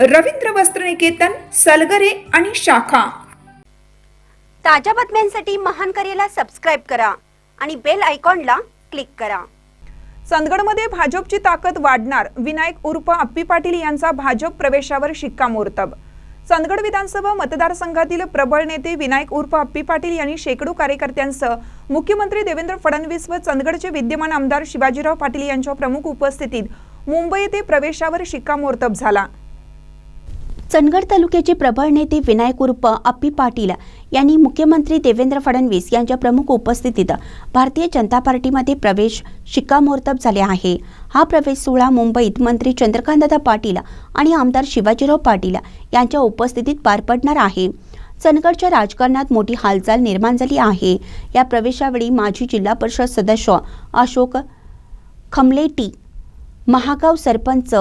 रवींद्र वस्त्रनिकेतन सलगरे आणि शाखा. ताज्या बातम्यांसाठी महान करेला सबस्क्राईब करा आणि बेल आयकॉनला क्लिक करा. चंदगडमध्ये भाजपची ताकद वाढणार विनायक उर्फ अप्पी पाटील यांचा भाजप प्रवेशावर शिक्कामोर्तब. चंदगड विधानसभा मतदारसंघातील प्रबळ नेते विनायक उर्फ अप्पी पाटील यांनी शेकडो कार्यकर्त्यांसह मुख्यमंत्री देवेंद्र फडणवीस व चंदगडचे विद्यमान आमदार शिवाजीराव पाटील यांच्या प्रमुख उपस्थितीत मुंबई येथे प्रवेशावर शिक्कामोर्तब झाला. चंदगड तालुक्याचे प्रबळ नेते विनायक उर्फ अप्पी पाटील यांनी मुख्यमंत्री देवेंद्र फडणवीस यांच्या प्रमुख उपस्थितीत भारतीय जनता पार्टीमध्ये प्रवेश शिक्कामोर्तब झाले आहे. हा प्रवेश सोहळा मुंबईत मंत्री चंद्रकांतदादा पाटील आणि आमदार शिवाजीराव पाटील यांच्या उपस्थितीत पार पडणार आहे. चंदगडच्या राजकारणात मोठी हालचाल निर्माण झाली आहे. या प्रवेशावेळी माजी जिल्हा परिषद सदस्य अशोक खमलेटी महागाव सरपंच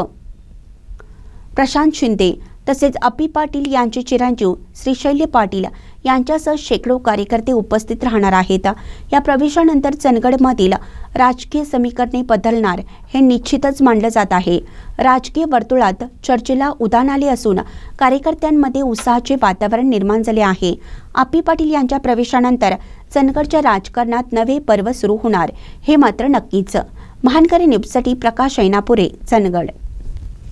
प्रशांत शिंदे तसेच अपी पाटील यांचे चिरंजीव श्रीशैल्य पाटील यांच्यासह शेकडो कार्यकर्ते उपस्थित राहणार आहेत. या प्रवेशानंतर चंदगडमधील राजकीय समीकरणे बदलणार हे निश्चितच मानलं जात आहे. राजकीय वर्तुळात चर्चेला उदान आले असून कार्यकर्त्यांमध्ये उत्साहाचे वातावरण निर्माण झाले आहे. आपी पाटील यांच्या प्रवेशानंतर चंदगडच्या राजकारणात नवे पर्व सुरू होणार हे मात्र नक्कीच. महानकरी न्यूजसाठी प्रकाश ऐनापुरे चंदगड.